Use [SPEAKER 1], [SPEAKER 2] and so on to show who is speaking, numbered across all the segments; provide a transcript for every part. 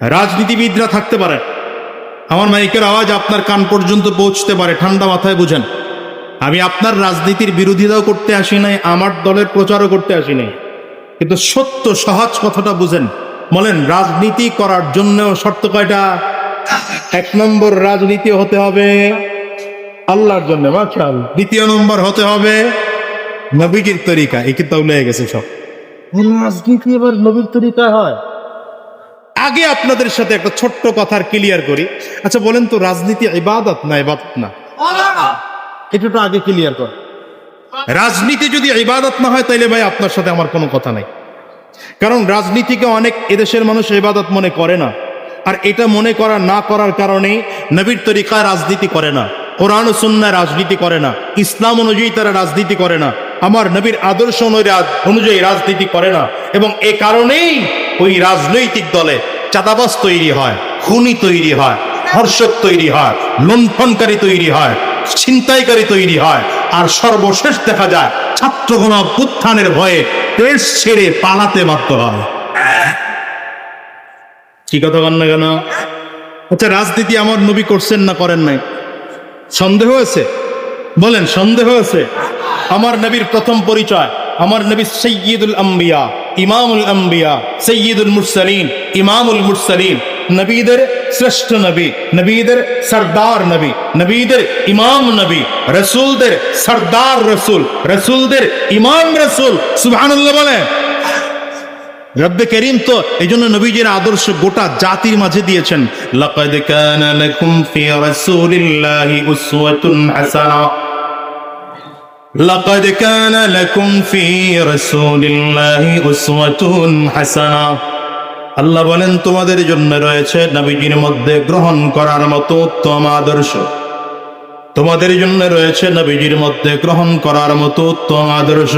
[SPEAKER 1] রাজনীতিবিদরা থাকতে পারে। আমার মাইকের আওয়াজ আপনার কান পর্যন্ত পৌঁছতে পারে, ঠান্ডা মাথায় বুঝেন। আমি আপনার রাজনীতির বিরোধিতাও করতে আসি নাই, আমার দলের প্রচারও করতে আসি নাই। কিন্তু সত্য, সহজ কথাটা বুঝেন। বলেন, রাজনীতি করার জন্য শর্ত কয়টা? এক নম্বর রাজনীতি হতে হবে আল্লাহর জন্য মাখাল দ্বিতীয় নম্বর হতে হবে নবীজির তরিকা কিন্তু উলে গেছে সব। রাজনীতি এবার নবীর তরিকা হয়। আগে আপনাদের সাথে একটা ছোট্ট কথার ক্লিয়ার করি। আচ্ছা বলেন তো, রাজনীতি ইবাদত না ইবাদত না? এটা আগে ক্লিয়ার কর। রাজনীতি যদি ইবাদত না হয়, তাইলে ভাই আপনার সাথে আমার কোনো কথা নাই। কারণ রাজনীতিকে অনেক এদেশের মানুষ ইবাদত মনে করে না। আর এটা মনে করা, না করার কারণে নবীর তরিকায় রাজনীতি করে না। কোরআন সুন্নায় রাজনীতি করে না। ইসলাম অনুযায়ী তারা রাজনীতি করে না। আমার নবীর আদর্শ অনুযায়ী রাজনীতি করে না। এবং এ কারণেই ওই রাজনৈতিক দলে চাঁদাবাস তৈরি হয়, খুনি তৈরি হয় ধর্ষক তৈরি হয়, লুণ্ঠনকারী তৈরি হয়, ছিনতাইকারী তৈরি হয়। আর সর্বশেষ দেখা যায়, ছাত্রগণ উত্থানের ভয়ে দেশ ছেড়ে পালাতে বাধ্য হয়। কি কথা বল না কেন? আচ্ছা রাজনীতি আমার নবী করছেন না করেন নাই? সন্দেহ আছে? বলেন, সন্দেহ আছে? আমার নবীর প্রথম পরিচয়, আমার নবী সৈয়দুল আম্বিয়া। ইমামুল আম্বিয়া, সৈয়দুল মুরসালিন, ইমামুল মুরসালিন, নবীদের শ্রেষ্ঠ নবী, নবীদের সর্দার নবী, নবীদের ইমাম নবী, রসুলদের সর্দার রসুল, রসুলদের ইমাম রসুল, সুবহানাল্লাহ রব্বে করিম তো এই জন্য নবীজির আদর্শ গোটা জাতির মাঝে দিয়েছেন, লাকাদ কানা লাকুম ফি রাসূলিল্লাহি উসওয়াতুন হাসানা كان لكم লাকুম ফি الله أسوة حسنة. আল্লাহ বলেন, তোমাদের জন্য রয়েছে নবীজির মধ্যে গ্রহণ করার মতো উত্তম আদর্শ। তোমাদের জন্য রয়েছে নবীজির মধ্যে গ্রহণ করার মতো উত্তম আদর্শ।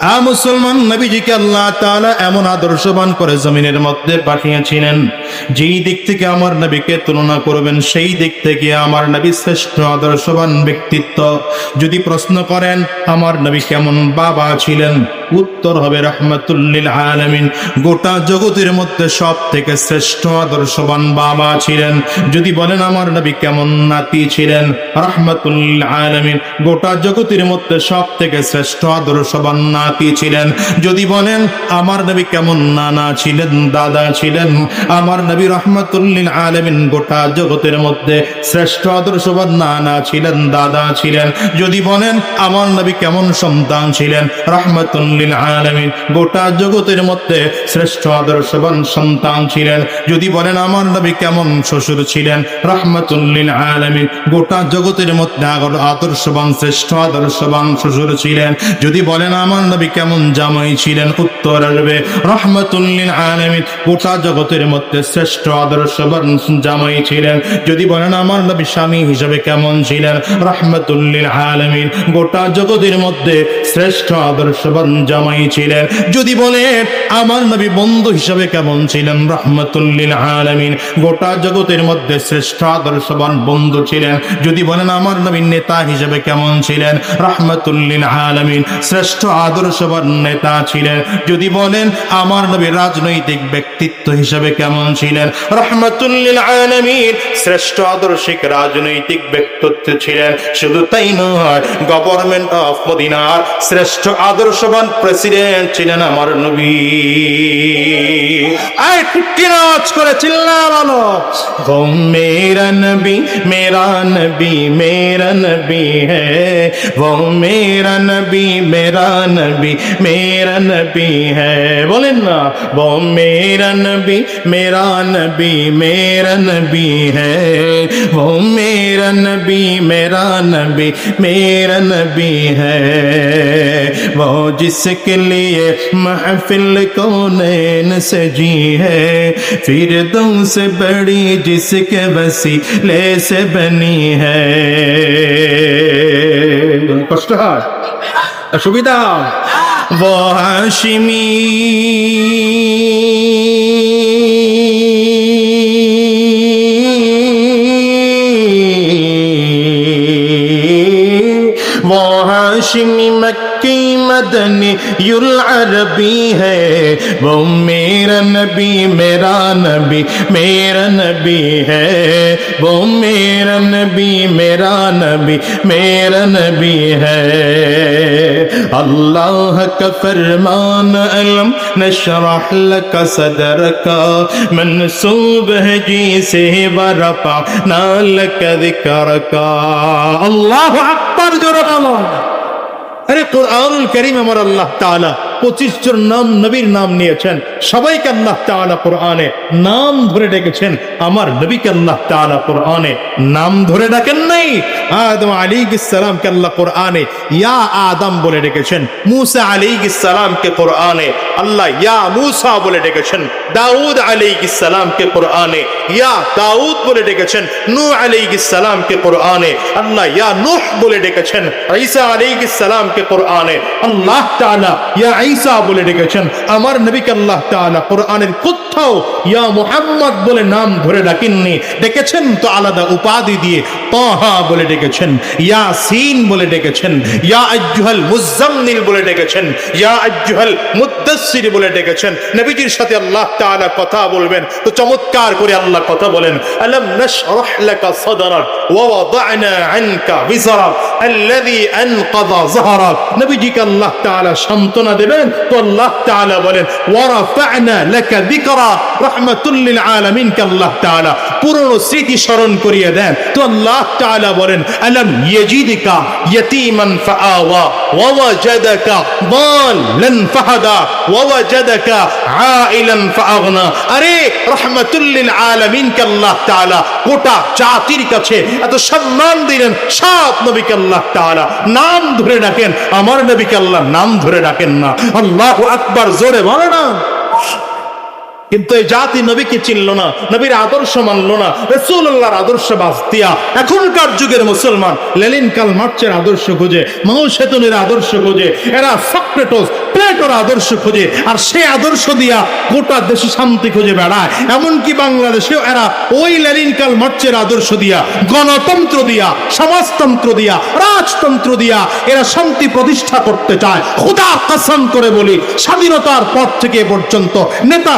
[SPEAKER 1] আ মুসলমান নবীজিকে আল্লাহ তাআলা এমন আদর্শবান করে জমিনের মধ্যে পাঠিয়েছিলেন, যেই দিক থেকে আমার নবীকে তুলনা করবেন, সেই দিক থেকে আমার নবী শ্রেষ্ঠ আদর্শবান ব্যক্তিত্ব। যদি প্রশ্ন করেন, আমার নবী কেমন বাবা ছিলেন? উত্তর হবে রহমতুল্লিল আলামিন। গোটা জগতের মধ্যে সব থেকে শ্রেষ্ঠ আদর্শবান বাবা ছিলেন। যদি বলেন আমার নবী কেমন নাতি ছিলেন? রহমতুল্লিল আলামিন। গোটা জগতের মধ্যে সব থেকে শ্রেষ্ঠ আদর্শবান নাতি ছিলেন। যদি বলেন আমার নবী কেমন নানা ছিলেন, দাদা ছিলেন, আমার নবী রহমতুল্লিল আলামিন গোটা জগতের মধ্যে শ্রেষ্ঠ আদর্শবান নানা ছিলেন, দাদা ছিলেন। যদি বলেন আমার নবী কেমন সন্তান ছিলেন, রহমতুল্লিল আলামিন। গোটা জগতের মধ্যে শ্রেষ্ঠ আদর্শবান সন্তান ছিলেন। যদি বলেন, আমার নবী কেমন শ্বশুর ছিলেন? রহমতুল্লিল আলামিন। গোটা জগতের মধ্যে আদর্শবান, শ্রেষ্ঠ আদর্শবান শ্বশুর ছিলেন। যদি বলেন, আমার নবী কেমন জামাই ছিলেন? উত্তর আসবে রহমতুল্লিল আলামিন। গোটা জগতের মধ্যে শ্রেষ্ঠ আদর্শবান জামাই ছিলেন। যদি বলেন, আমার নবী স্বামী হিসেবে কেমন ছিলেন? রহমতুল্লিল আলামিন। গোটা জগতের মধ্যে শ্রেষ্ঠ আদর্শবান জামাই ছিলেন। যদি বলেন আমার নবী বন্ধু হিসেবে কেমন ছিলেন? রহমতুল্লিল আলামিন। গোটা জগতের মধ্যে শ্রেষ্ঠ আদর্শবান বন্ধু ছিলেন। যদি বলেন, আমার নবী নেতা হিসেবে কেমন ছিলেন? রহমতুল্লিল আলামিন। শ্রেষ্ঠ আদর্শবান নেতা ছিলেন। যদি বলেন, আমার নবী রাজনৈতিক ব্যক্তিত্ব হিসেবে কেমন ছিলেন? রহমতুল্লিল আলামিন। শ্রেষ্ঠ আদর্শিক রাজনৈতিক ব্যক্তিত্ব ছিলেন। শুধু তাই নয়, গভর্নমেন্ট অফ মদিনার শ্রেষ্ঠ আদর্শবান প্রেসিডেন্ট ছিলেন আমার নবী। আয় ঠিক কিনা আওয়াজ করে চিল্লা বলো ও মেরা নবী মেরা নবী মেরা নবী হ্যাঁ वो मेरा नबी मेरा नबी मेरा नबी है बोले ना वो मेरा नबी मेरा नबी मेरा नबी है वो मेरा नबी मेरा नबी मेरा नबी है वो जिसके लिए महफिल को नैन सजी है फिर से बड़ी जिसके वसीले से बनी है কষ্ট হয় সুবিধা वो हाशिमी مدنی العربی ہے وہ میرا نبی میرا نبی میرا نبی ہے وہ میرا نبی میرا نبی میرا نبی ہے اللہ کا فرمان علم نشرح لك صدرك منصوب ہے جی سے برپا نالک ذکرک اللہ اکبر جو رب اللہ আরে কোরআনুল করিম আমার আল্লাহ তাআলা। পঁচিশ জন নাম নবীর নাম নিয়েছেন। সবাইকে আল্লাহ তাআলা কোরআনে নাম ধরে ডেকেছেন। আমার নবীকে আল্লাহ তাআলা কোরআনে নাম ধরে ডাকেন নাই। আদম আলাইহিস সালামকে আল্লাহ কোরআনে ইয়া আদম বলে ডেকেছেন। মুসা আলাইহিস সালামকে কোরআনে আল্লাহ ইয়া মুসা বলে ডেকেছেন। দাউদ আলাইহিস সালামকে কোরআনে ইয়া দাউদ বলে ডেকেছেন। নূহ আলাইহিস সালামকে কোরআনে আল্লাহ ইয়া নূহ বলে ডেকেছেন। ঈসা আলাইহিস সালামকে কোরআনে আল্লাহ তাআলা ইয়া ঈসা বলে ডেকেছেন, আমার নবীকে আল্লাহ তাআলা কোরআনের কোথাও ইয়া মুহাম্মদ বলে নাম ধরে ডাকেননি। ডেকেছেন তো আলাদা উপাধি দিয়ে তাহা বলে ডেকেছেন, ইয়াসিন বলে ডেকেছেন, ইয়া আজ্জুহাল মুজাম্মিল বলে ডেকেছেন, ইয়া আজ্জুহাল মুদ্দাসসির বলে ডেকেছেন। নবীজির সাথে আল্লাহ তাআলা কথা বলবেন, তো চমৎকার করে আল্লাহ কথা বলেন, আলাম নাশরাহ লাকা সাদরাক ওয়া ওয়াদানা আনকা বিজরাক আল্লাযী আনকাযা যাহরাক। নবীজিকে আল্লাহ তাআলা সান্ত্বনা দেবেন বলেন তো আল্লাহ তাআলা বলেন, ওয়ারাফা'না লাকা যিকরা, রাহমাতুল লিল আলামিন আল্লাহ তাআলা। পুরনো স্মৃতি স্মরণ করিয়ে দেন। তো আল্লাহ তাআলা বলেন, আলাম ইয়াজিদিকা ইয়াতীমান ফাআওয়া, ওয়া ওয়াজাদাকা দালান ফাহাদা, ওয়া ওয়াজাদাকা আইলান ফাআগনা। আরে, রাহমাতুল লিল আলামিন আল্লাহ তাআলা, গোটা চাতির কাছে এত সম্মান দিলেন সাত নবীকে আল্লাহ তাআলা। নাম ধরে ডাকেন, আমার নবীকে আল্লাহ নাম ধরে ডাকেন না। আল্লাহু আকবার জোরে বলে না। কিন্তু এই জাতি নবীকে চিনল না, নবীর আদর্শ মানলো না রসুল্লাহর আদর্শ বাস দিয়া এখনকার যুগের মুসলমান লেলিন কাল মার্চের আদর্শ খোঁজে মাউ সেতনের আদর্শ খোঁজে, এরা সক্রেটোস, প্লেটোর আদর্শ খোঁজে, আর সেই আদর্শ দিয়া গোটা দেশে শান্তি খুঁজে বেড়ায়। এমনকি বাংলাদেশেও এরা ওই লেলিন কাল মার্চের আদর্শ দিয়া, গণতন্ত্র দিয়া, সমাজতন্ত্র দিয়া, রাজতন্ত্র দিয়া এরা শান্তি প্রতিষ্ঠা করতে চায়। খুদা কাসাম করে বলি, স্বাধীনতার পর থেকে পর্যন্ত নেতা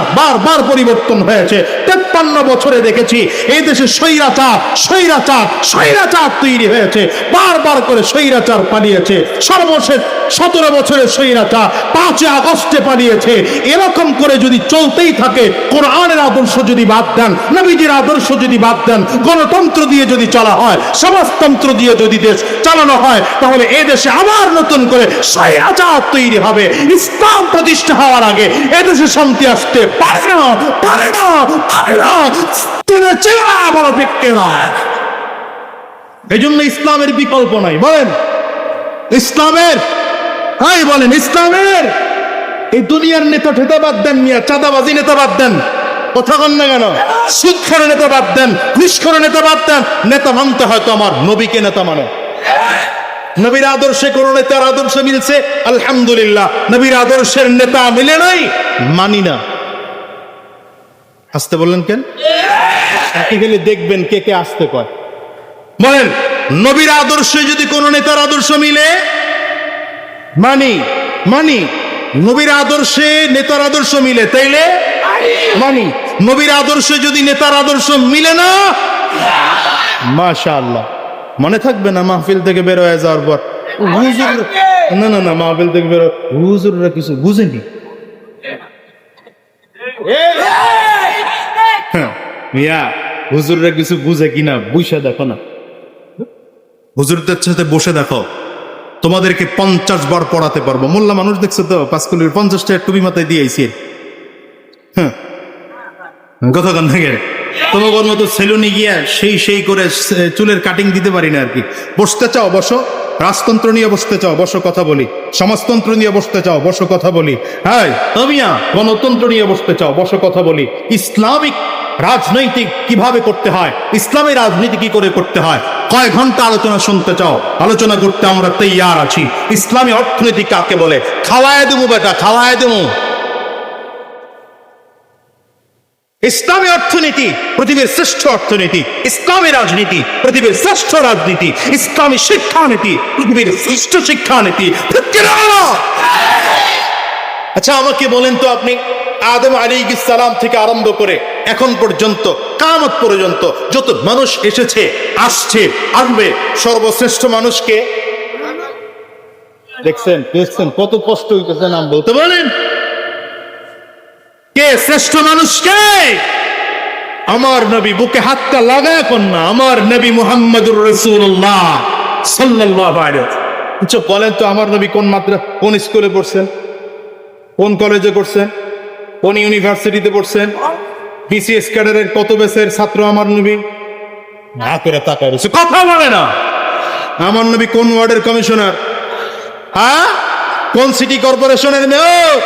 [SPEAKER 1] বারবার পরিবর্তন হয়েছে। তেপ্পান্ন বছরে দেখেছি, এই দেশে স্বৈরাচার স্বৈরাচার স্বৈরাচার তৈরি হয়েছে। বারবার করে স্বৈরাচার পালিয়েছে। সর্বশেষ সতেরো বছরের স্বৈরাচার, পাঁচই আগস্টে পালিয়েছে। এরকম করে যদি চলতেই থাকে, কোরআনের আদর্শ যদি বাদ দেন, নবীজির আদর্শ যদি বাদ দেন, গণতন্ত্র দিয়ে যদি চলা হয়, সমাজতন্ত্র দিয়ে যদি দেশ চালানো হয়, তাহলে এ দেশে আবার নতুন করে স্বৈরাচার তৈরি হবে। ইসলাম প্রতিষ্ঠা হওয়ার আগে এ দেশে শান্তি আসতে পারে না, পারে না পারে না। তিনি বড় ইসলামের বিকল্প নাই। বলেন, ইসলামের? হাই, বলেন, ইসলামের? এই দুনিয়ার নেতা ঠেতা বাদ দেন মিয়া, চাঁদাবাজি নেতা বাদ দেন। কথা কন না কেন? সুৎখরে নেতা বাদ দেন ঘুষখরে নেতা বাদ দেন। নেতা মানতে হয়তো আমার নবীকে নেতা মানে। নবীর আদর্শে কোন নেতার আদর্শ মিলছে? আলহামদুলিল্লাহ, নবীর আদর্শের নেতা মিলে নাই, মানি না। আসতে বললেন কেন? আপনি দেখবেন কে কে আসতে কয়। বলেন, নবীর আদর্শে যদি কোন নেতার আদর্শ মিলে, মানি মানি, নবীর আদর্শে নেতার আদর্শ মিলে, তাইলে? মানি, নবীর আদর্শে যদি নেতার আদর্শ মিলে না মাশা আল্লাহ মনে থাকবে না মাহফিল থেকে বের হয়ে যাওয়ার পর? না না না, মাহফিল থেকে বের হুজুররা কিছু বুঝেনি। মিয়া, হুজুররা কিছু বুঝে কিনা বুঝে দেখো না। হুজুরদের সাথে বসে দেখো, তোমাদেরকে পঞ্চাশ বার পড়াতে পারব। মোল্লা মানুষ দেখছ তো, পাঁচকুলির পঞ্চাশ টাকা টুপি মাথায় দিয়েছি হ্যাঁ। কান থেকে তোমার মতো সেলুনে গিয়া সেই সেই করে চুলের কাটিং দিতে পারি না আর কি। বসতে চাও, বসো। রাজতন্ত্র নিয়ে বসতে চাও, বসো কথা বলি। সমাজতন্ত্র নিয়ে বসতে চাও, বসো কথা বলি। হ্যাঁ তমিয়া গণতন্ত্র নিয়ে বসতে চাও, বসো কথা বলি। ইসলামিক রাজনৈতিক কীভাবে করতে হয়? ইসলামী রাজনীতি কি করে করতে হয়? কয় ঘণ্টা আলোচনা শুনতে চাও? আলোচনা করতে আমরা তৈয়ার আছি। ইসলামী অর্থনীতি কাকে বলে? খাওয়ায় দেবো বেটা, খাওয়ায় দেবো। ইসলামী অর্থনীতি, পৃথিবীর শ্রেষ্ঠ অর্থনীতি। ইসলামী রাজনীতি, পৃথিবীর শ্রেষ্ঠ রাজনীতি। ইসলামী শিক্ষানীতি, পৃথিবীর শ্রেষ্ঠ শিক্ষানীতি। আচ্ছা আমাকে বলেন তো আপনি, আদম আলী সালাম থেকে আরম্ভ করে এখন পর্যন্ত কামত পর্যন্ত যত মানুষ এসেছে আসছে আসবে সর্বশ্রেষ্ঠ মানুষকে দেখছেন দেখছেন কত কষ্ট হইতেছে নাম বলতে। বলেন কে শ্রেষ্ঠ মানুষ কে আমার নবী বুকে হাতটা লাগায় কন্যা আমার নবী মুহাম্মদুর রসুল্লাহ সাল্লাল্লাহু আলাইহি আচ্ছা বলেন তো আমার নবী কোন মাত্রা কোন স্কুলে পড়ছেন? কোন কলেজে পড়ছেন? কোন ইউনিভার্সিটিতে পড়ছেন? বিসিএস ক্যাডারের কত বেসের ছাত্র আমার নবী? না করে তাকায় রয়েছে কথা বলে না। আমার নবী কোন ওয়ার্ডের কমিশনার? হ্যাঁ? কোন সিটি কর্পোরেশনের মেয়র?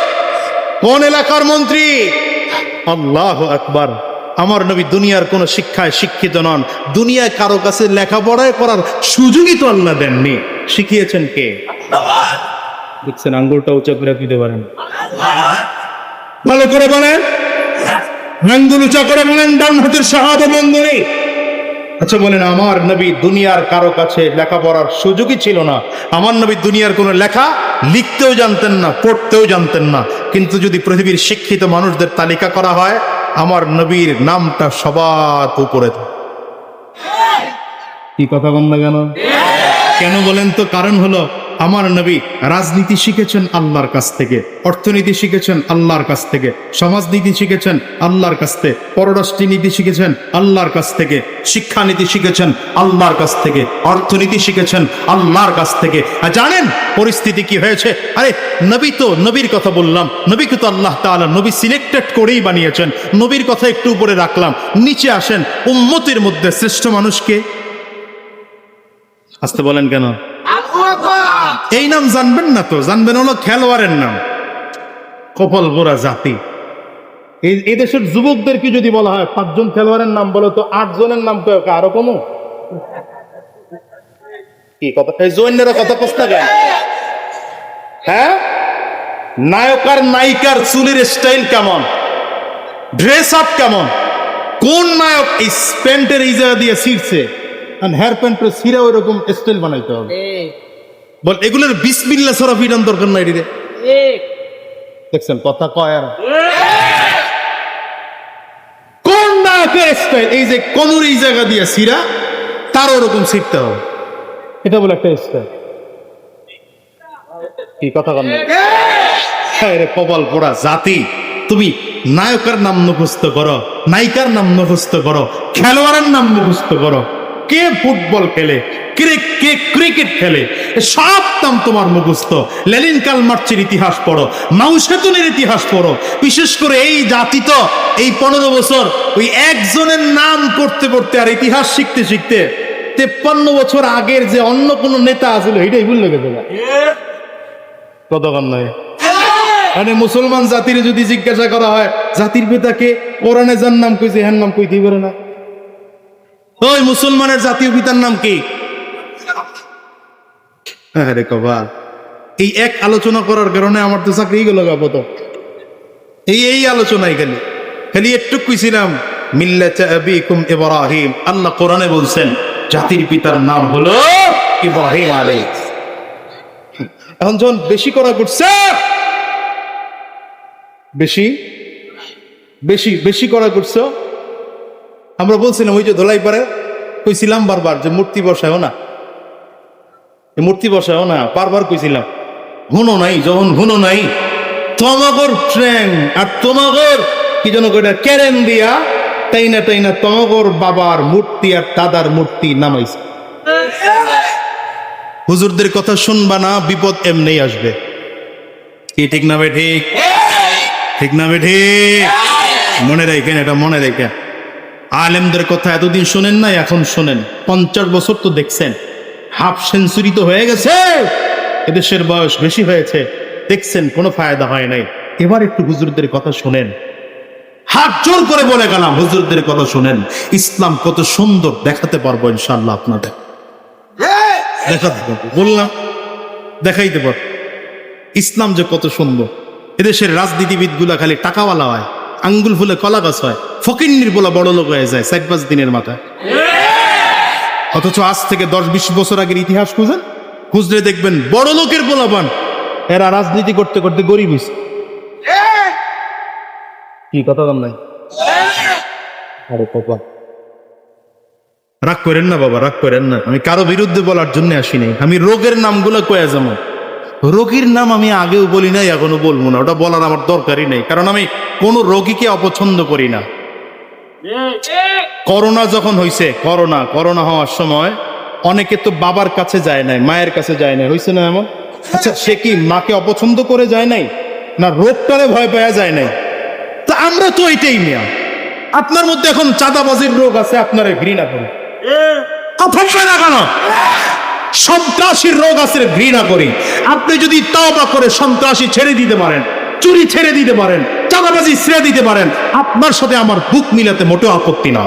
[SPEAKER 1] কোন এলাকার মন্ত্রী? আল্লাহ আকবার। আমার নবী দুনিয়ার কোন শিক্ষায় শিক্ষিত নন। দুনিয়ায় কারও কাছে লেখাপড়ায় করার সুযোগই তো আল্লাহ দেননি। শিখিয়েছেন কে? দেখছেন আঙ্গুলটা উঁচা করে দিতে পারেন। ভালো করে বলেন। আঙ্গুল উঁচা আচ্ছা বলেন, আমার নবী দুনিয়ার কারও কাছে লেখাপড়ার সুযোগই ছিল না। আমার নবী দুনিয়ার কোনো লেখা লিখতেও জানতেন না, পড়তেও জানতেন না। কিন্তু যদি পৃথিবীর শিক্ষিত মানুষদের তালিকা করা হয়, আমার নবীর নামটা সবার উপরে। কি কথা না কেন? কেন বলেন তো? কারণ হলো আমার নবী রাজনীতি শিখেছেন আল্লাহর কাছ থেকে, অর্থনীতি শিখেছেন আল্লাহর কাছ থেকে, সমাজনীতি শিখেছেন আল্লাহর কাছ থেকে পররাষ্ট্র নীতি শিখেছেন আল্লাহর কাছ থেকে, শিক্ষানীতি শিখেছেন আল্লাহর কাছ থেকে, অর্থনীতি শিখেছেন আল্লাহর কাছ থেকে। জানেন পরিস্থিতি কি হয়েছে? আরে নবী তো নবীর কথা বললাম, নবীকে তো আল্লাহ তাআলা নবী সিলেক্টেড করেই বানিয়েছেন। নবীর কথা একটু উপরে রাখলাম, নিচে আসেন, উম্মতের মধ্যে শ্রেষ্ঠ মানুষকে আসতে বলেন কেন? এই নাম জানবেন না তো, জানবেন হলো খেলোয়াড়ের নাম। কপাল গোরা জাতি। এই দেশের যুবকদেরকে যদি বলা হয়, পাঁচজন খেলোয়াড়ের নাম বলো তো আট জনের নাম কেউ আরও কমো? কি কথা? কথা কেন? হ্যাঁ? নায়ক আর নায়িকার চুলের স্টাইল কেমন? ড্রেস আপ কেমন? কোন নায়ক এই প্যান্টের জায়গা দিয়ে ছিঁড়ছে? আর হেয়ার প্যান্টের ছিঁড়ে ওই রকম স্টাইল বানাইতে হবে। বল এগুলোর বিসমিল্লা সরা ফিরান দরকার নাই রে। দেখছেন কথা কয় আর। কোন নায়কের স্টাইল? এই যে এই জায়গা দিয়ে সিরা তার ওরকম শিখতে হবে। এটা বলে একটা স্টাইল। কি কথা রে কপাল পোড়া জাতি তুমি নায়কের নাম মুখস্থ করো নায়িকার নাম মুখস্থ করো খেলোয়াড়ের নাম মুখস্থ করো। কে ফুটবল খেলে? কে ক্রিকেট খেলে? সব নাম তোমার মুখস্থ। লেলিন কাল মার্চের ইতিহাস পড়ো মাউসেতুনের ইতিহাস পড়ো। বিশেষ করে এই জাতি তো এই পনেরো বছর ওই একজনের নাম পড়তে পড়তে আর ইতিহাস শিখতে শিখতে তেপ্পান্ন বছর আগের যে অন্য কোন নেতা আছিল এটাই ভুল লেগে গেল কতক্ষণ নয় মানে মুসলমান জাতির যদি জিজ্ঞাসা করা হয় জাতির পিতাকে কোরআনে যার নাম কইছে হ্যার নাম কইতেই পারে না। ওই মুসলমানের জাতীয় পিতার নাম কি? আরে এই এক আলোচনা করার কারণে আমার তো চাকরি গেল গাবত এই এই আলোচনাই খালি। খালি একটু কইছিলাম ইব্রাহিম। আল্লাহ কোরআনে বলছেন, জাতির পিতার নাম হলো ইব্রাহিম আলাইহিস এখন যখন বেশি করা করছে, বেশি বেশি বেশি করা করছ আমরা বলছিলাম ওই যে ধোলাই পারে? কইছিলাম বারবার যে মূর্তি বসায়ও না। মূর্তি বসায়ও না বারবার কইছিলাম হুনো নাই যখন হুনো নাই তোমাগর ট্রেন আর তোমাগর কি যেন কইটা কেরেন দিয়া তাইনা তাইনা তোমাগর বাবার মূর্তি আর দাদার মূর্তি নামাইছে। হুজুরদের কথা শুনবা না বিপদ এমনি আসবে। কি ঠিক না বে ঠিক? ঠিক না বে ঠিক? মনে রেখেন এটা মনে রেখেন আলেমদের কথা এতদিন শোনেন না এখন শোনেন। পঞ্চাশ বছর তো দেখছেন, হাফ সেঞ্চুরি তো হয়ে গেছে। এদেশের বয়স বেশি হয়েছে, দেখছেন, কোনো ফায়দা হয় নাই। এবার একটু হুজুরদের কথা শোনেন। হাত জোর করে বলে গেলাম, হুজুরদের কথা শোনেন। ইসলাম কত সুন্দর, দেখাতে পারব ইনশাল্লাহ আপনাদের। দেখাতে পারব বললাম দেখাইতে পারব ইসলাম যে কত সুন্দর। এদেশের রাজনীতিবিদগুলা খালি টাকাওয়ালা হয়, আঙ্গুল ফুলে কলা গাছ হয়। ফকিন্নির বলা বড় লোক হয়ে যায় চার পাঁচ দিনের মাথায়। অথচ আজ থেকে দশ বিশ বছর আগের ইতিহাস খুঁজেন, খুঁজলে দেখবেন বড় লোকের পোলাপান এরা রাজনীতি করতে করতে গরিব হয়েছে। কি কথা বল নাই? আরে বাবা। রাগ করেন না বাবা, রাগ করেন না। আমি কারও বিরুদ্ধে বলার জন্য আসিনি আমি রোগের নামগুলো কয়ে যাব। রোগীর নাম আমি আগেও বলি নাই, এখনও বলব না। ওটা বলার আমার দরকারই নেই। কারণ আমি কোনো রোগীকে অপছন্দ করি না। করোনা যখন হয়েছে করোনা করোনা হওয়ার সময় অনেকে তো বাবার কাছে যায় নাই মায়ের কাছে যায় নাই হয়েছে না এমন? আচ্ছা সে কি মাকে অপছন্দ করে যায় নাই? না রোগটারে ভয় পাওয়া যায় নাই? তা আমরা তো এটাই মিয়া। আপনার মধ্যে এখন চাঁদাবাজির রোগ আছে আপনারে ঘৃণা করি। কথা বলে না কেন? সন্ত্রাসীর রোগ আছে ঘৃণা করি। আপনি যদি তাওবা করে সন্ত্রাসী ছেড়ে দিতে পারেন চুরি ছেড়ে দিতে পারেন, চাঁদাবাজি ছেড়ে দিতে পারেন। আপনার সাথে আমার বুক মিলাতে মোটেও আপত্তি না।